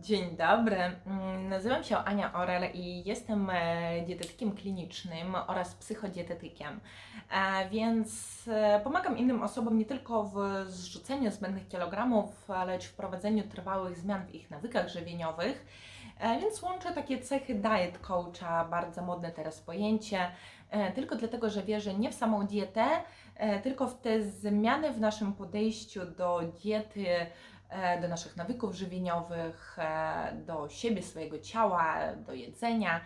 Dzień dobry, Mm, nazywam się Ania Orel i jestem e, dietetykiem klinicznym oraz psychodietetykiem, E, więc e, pomagam innym osobom nie tylko w zrzuceniu zbędnych kilogramów, lecz w wprowadzeniu trwałych zmian w ich nawykach żywieniowych. Więc łączę takie cechy diet coacha, bardzo modne teraz pojęcie, tylko dlatego, że wierzę nie w samą dietę, tylko w te zmiany w naszym podejściu do diety, do naszych nawyków żywieniowych, e, do siebie, swojego ciała, do jedzenia.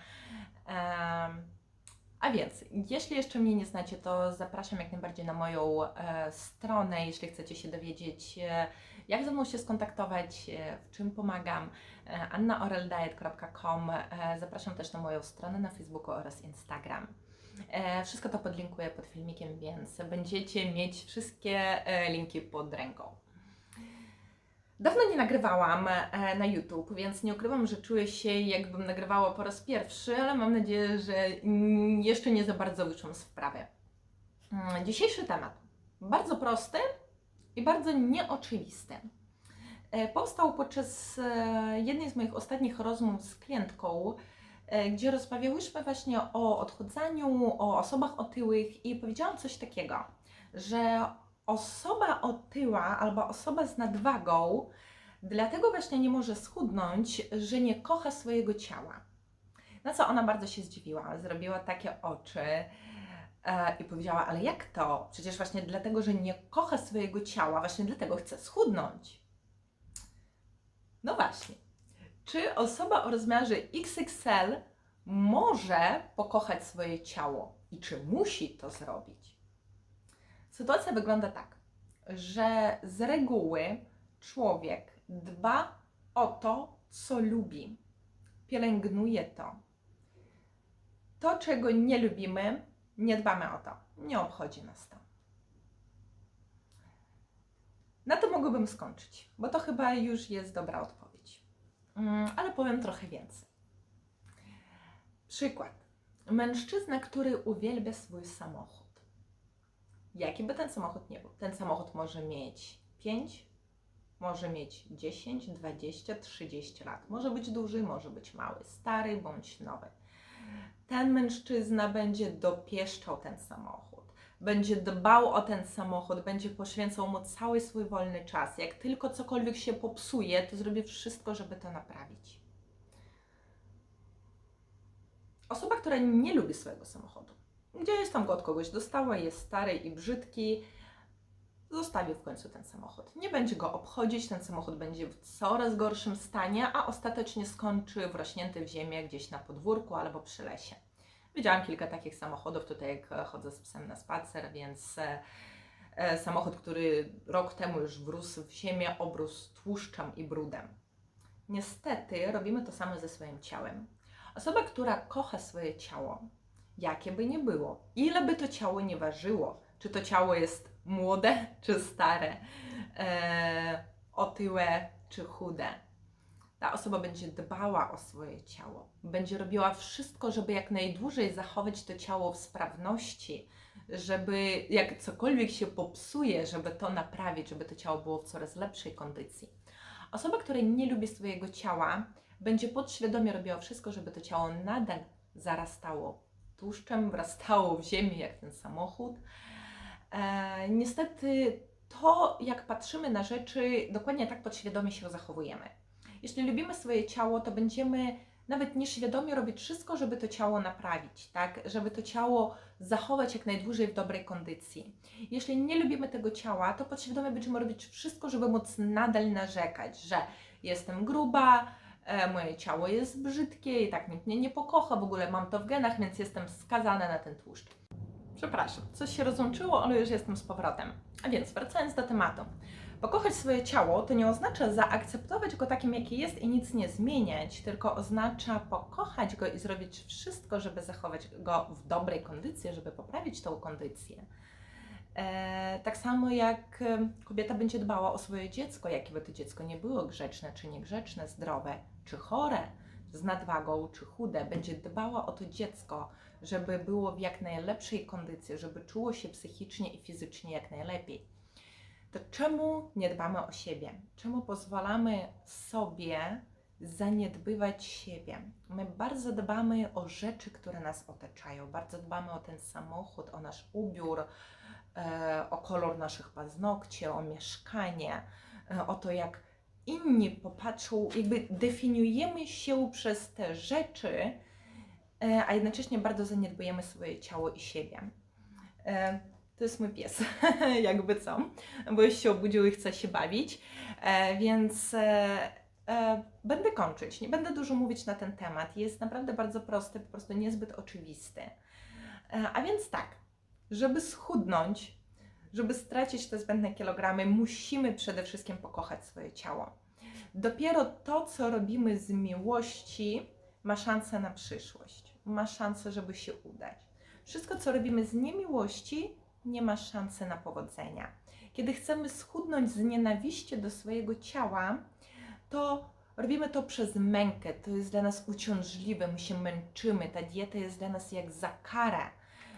A więc, jeśli jeszcze mnie nie znacie, to zapraszam jak najbardziej na moją e, stronę, jeśli chcecie się dowiedzieć, e, jak ze mną się skontaktować, e, w czym pomagam. E, annaoreldiet.com. E, Zapraszam też na moją stronę na Facebooku oraz Instagram. E, Wszystko to podlinkuję pod filmikiem, więc będziecie mieć wszystkie e, linki pod ręką. Dawno nie nagrywałam e, na YouTube, więc nie ukrywam, że czuję się jakbym nagrywała po raz pierwszy, ale mam nadzieję, że jeszcze nie za bardzo wyszłam z wprawy. Mm, Dzisiejszy temat bardzo prosty i bardzo nieoczywisty. E, Powstał podczas e, jednej z moich ostatnich rozmów z klientką, gdzie rozmawiałyśmy właśnie o odchudzaniu, o osobach otyłych i powiedziałam coś takiego, że osoba otyła albo osoba z nadwagą dlatego właśnie nie może schudnąć, że nie kocha swojego ciała. Na co ona bardzo się zdziwiła, zrobiła takie oczy e, i powiedziała, ale jak to? Przecież właśnie dlatego, że nie kocha swojego ciała, właśnie dlatego chce schudnąć. No właśnie. Czy osoba o rozmiarze XXL może pokochać swoje ciało i czy musi to zrobić? Sytuacja wygląda tak, że z reguły człowiek dba o to, co lubi, pielęgnuje to. To, czego nie lubimy, nie dbamy o to, nie obchodzi nas to. Na to mogłabym skończyć, bo to chyba już jest dobra odpowiedź. Mm, Ale powiem trochę więcej. Przykład. Mężczyzna, który uwielbia swój samochód. Jaki by ten samochód nie był? Ten samochód może mieć 5, może mieć 10, 20, 30 lat. Może być duży, może być mały, stary bądź nowy. Ten mężczyzna będzie dopieszczał ten samochód, będzie dbał o ten samochód, będzie poświęcał mu cały swój wolny czas. Jak tylko cokolwiek się popsuje, to zrobi wszystko, żeby to naprawić. Osoba, która nie lubi swojego samochodu, gdzieś tam go od kogoś dostała, jest stary i brzydki, zostawi w końcu ten samochód. Nie będzie go obchodzić, ten samochód będzie w coraz gorszym stanie, a ostatecznie skończy wrośnięty w ziemię gdzieś na podwórku albo przy lesie. Widziałam kilka takich samochodów tutaj, jak e, chodzę z psem na spacer, więc e, e, samochód, który rok temu już wrósł w ziemię, obrósł tłuszczem i brudem. Niestety robimy to samo ze swoim ciałem. Osoba, która kocha swoje ciało, jakie by nie było, ile by to ciało nie ważyło, czy to ciało jest młode czy stare, e, otyłe czy chude. Ta osoba będzie dbała o swoje ciało, będzie robiła wszystko, żeby jak najdłużej zachować to ciało w sprawności, żeby jak cokolwiek się popsuje, żeby to naprawić, żeby to ciało było w coraz lepszej kondycji. Osoba, która nie lubi swojego ciała, będzie podświadomie robiła wszystko, żeby to ciało nadal zarastało tłuszczem, wrastało w ziemię jak ten samochód. E, niestety to, jak patrzymy na rzeczy, dokładnie tak podświadomie się zachowujemy. Jeśli lubimy swoje ciało, to będziemy nawet nieświadomie robić wszystko, żeby to ciało naprawić, tak? Żeby to ciało zachować jak najdłużej w dobrej kondycji. Jeśli nie lubimy tego ciała, to podświadomie będziemy robić wszystko, żeby móc nadal narzekać, że jestem gruba, moje ciało jest brzydkie i tak nikt mnie nie pokocha, w ogóle mam to w genach, więc jestem skazana na ten tłuszcz. Przepraszam, coś się rozłączyło, ale już jestem z powrotem. A więc wracając do tematu. Pokochać swoje ciało to nie oznacza zaakceptować go takim, jaki jest i nic nie zmieniać, tylko oznacza pokochać go i zrobić wszystko, żeby zachować go w dobrej kondycji, żeby poprawić tą kondycję. E, tak samo jak kobieta będzie dbała o swoje dziecko, jakie by to dziecko nie było grzeczne czy niegrzeczne, zdrowe czy chore, z nadwagą czy chude, będzie dbała o to dziecko, żeby było w jak najlepszej kondycji, żeby czuło się psychicznie i fizycznie jak najlepiej. To czemu nie dbamy o siebie? Czemu pozwalamy sobie zaniedbywać siebie. My bardzo dbamy o rzeczy, które nas otaczają, bardzo dbamy o ten samochód, o nasz ubiór, o kolor naszych paznokci, o mieszkanie, e, o to, jak inni popatrzą, jakby definiujemy się przez te rzeczy, e, a jednocześnie bardzo zaniedbujemy swoje ciało i siebie. E, To jest mój pies, jakby co, bo już się obudził i chce się bawić, E, więc e, e, będę kończyć. Nie będę dużo mówić na ten temat. Jest naprawdę bardzo prosty, po prostu niezbyt oczywisty. E, A więc tak, żeby schudnąć, żeby stracić te zbędne kilogramy, musimy przede wszystkim pokochać swoje ciało. Dopiero to, co robimy z miłości, ma szansę na przyszłość, ma szansę, żeby się udać. Wszystko, co robimy z niemiłości, nie ma szansy na powodzenia. Kiedy chcemy schudnąć z nienawiści do swojego ciała, to robimy to przez mękę. To jest dla nas uciążliwe, my się męczymy. Ta dieta jest dla nas jak za karę.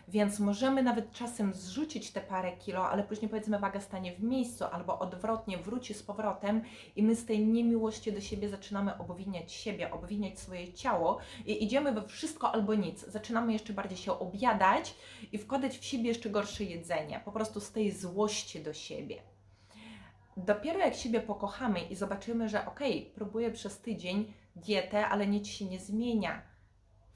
Więc możemy nawet czasem zrzucić te parę kilo, ale później powiedzmy waga stanie w miejscu albo odwrotnie wróci z powrotem i my z tej niemiłości do siebie zaczynamy obwiniać siebie, obwiniać swoje ciało i idziemy we wszystko albo nic. Zaczynamy jeszcze bardziej się objadać i wkładać w siebie jeszcze gorsze jedzenie, po prostu z tej złości do siebie. Dopiero jak siebie pokochamy i zobaczymy, że okej, próbuję przez tydzień dietę, ale nic się nie zmienia.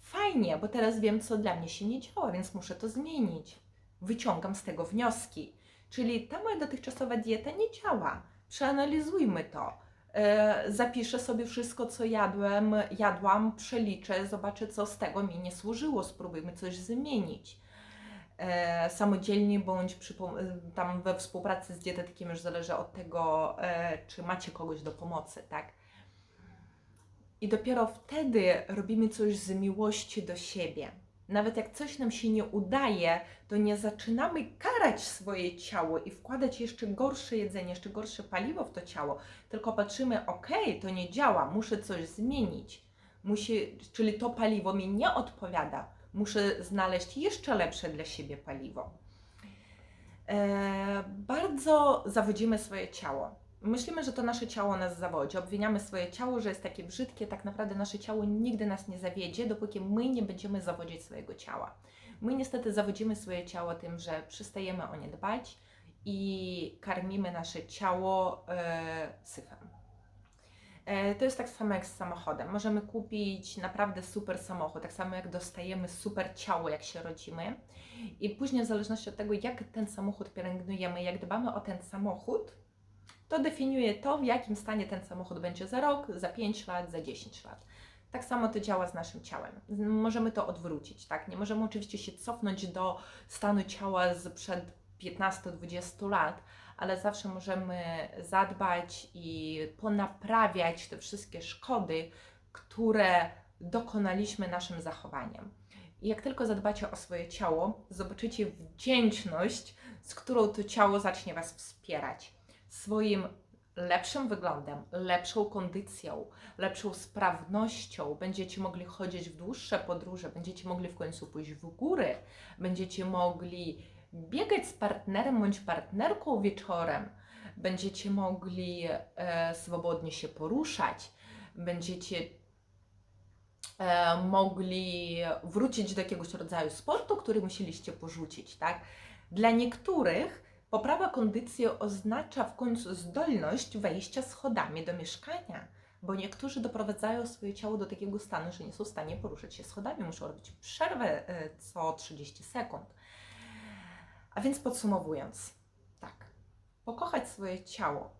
Fajnie, bo teraz wiem, co dla mnie się nie działa, więc muszę to zmienić. Wyciągam z tego wnioski. Czyli ta moja dotychczasowa dieta nie działa. Przeanalizujmy to. E, zapiszę sobie wszystko, co jadłem, jadłam, przeliczę, zobaczę, co z tego mi nie służyło, spróbujmy coś zmienić. E, samodzielnie bądź przy, tam we współpracy z dietetykiem już zależy od tego, e, czy macie kogoś do pomocy, tak? I dopiero wtedy robimy coś z miłości do siebie. Nawet jak coś nam się nie udaje, to nie zaczynamy karać swoje ciało i wkładać jeszcze gorsze jedzenie, jeszcze gorsze paliwo w to ciało, tylko patrzymy, okej, to nie działa, muszę coś zmienić. Musi, czyli to paliwo mi nie odpowiada, muszę znaleźć jeszcze lepsze dla siebie paliwo. E, bardzo zawodzimy swoje ciało. Myślimy, że to nasze ciało nas zawodzi. Obwiniamy swoje ciało, że jest takie brzydkie. Tak naprawdę nasze ciało nigdy nas nie zawiedzie, dopóki my nie będziemy zawodzić swojego ciała. My niestety zawodzimy swoje ciało tym, że przestajemy o nie dbać i karmimy nasze ciało e, syfem. E, to jest tak samo jak z samochodem. Możemy kupić naprawdę super samochód, tak samo jak dostajemy super ciało, jak się rodzimy. I później, w zależności od tego, jak ten samochód pielęgnujemy, jak dbamy o ten samochód, to definiuje to, w jakim stanie ten samochód będzie za rok, za 5 lat, za 10 lat. Tak samo to działa z naszym ciałem. Możemy to odwrócić, tak? Nie możemy oczywiście się cofnąć do stanu ciała z przed 15-20 lat, ale zawsze możemy zadbać i ponaprawiać te wszystkie szkody, które dokonaliśmy naszym zachowaniem. I jak tylko zadbacie o swoje ciało, zobaczycie wdzięczność, z którą to ciało zacznie Was wspierać swoim lepszym wyglądem, lepszą kondycją, lepszą sprawnością. Będziecie mogli chodzić w dłuższe podróże, będziecie mogli w końcu pójść w góry, będziecie mogli biegać z partnerem bądź partnerką wieczorem, będziecie mogli e, swobodnie się poruszać, będziecie e, mogli wrócić do jakiegoś rodzaju sportu, który musieliście porzucić, tak? Dla niektórych poprawa kondycji oznacza w końcu zdolność wejścia schodami do mieszkania, bo niektórzy doprowadzają swoje ciało do takiego stanu, że nie są w stanie poruszać się schodami, muszą robić przerwę e, co 30 sekund. A więc podsumowując, tak, pokochać swoje ciało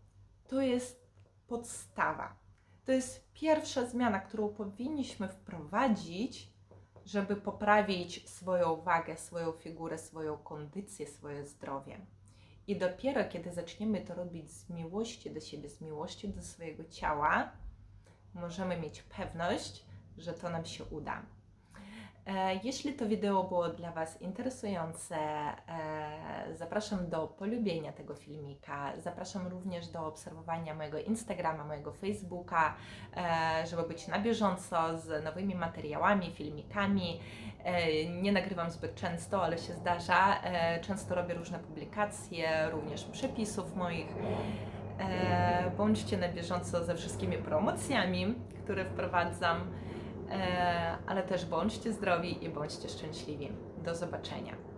to jest podstawa. To jest pierwsza zmiana, którą powinniśmy wprowadzić, żeby poprawić swoją wagę, swoją figurę, swoją kondycję, swoje zdrowie. I dopiero kiedy zaczniemy to robić z miłości do siebie, z miłości do swojego ciała, możemy mieć pewność, że to nam się uda. E, Jeśli to wideo było dla Was interesujące, e, zapraszam do polubienia tego filmika. Zapraszam również do obserwowania mojego Instagrama, mojego Facebooka, e, żeby być na bieżąco z nowymi materiałami, filmikami. Nie nagrywam zbyt często, ale się zdarza. Często robię różne publikacje, również przepisów moich. Bądźcie na bieżąco ze wszystkimi promocjami, który wprowadzam, ale też bądźcie zdrowi i bądźcie szczęśliwi. Do zobaczenia.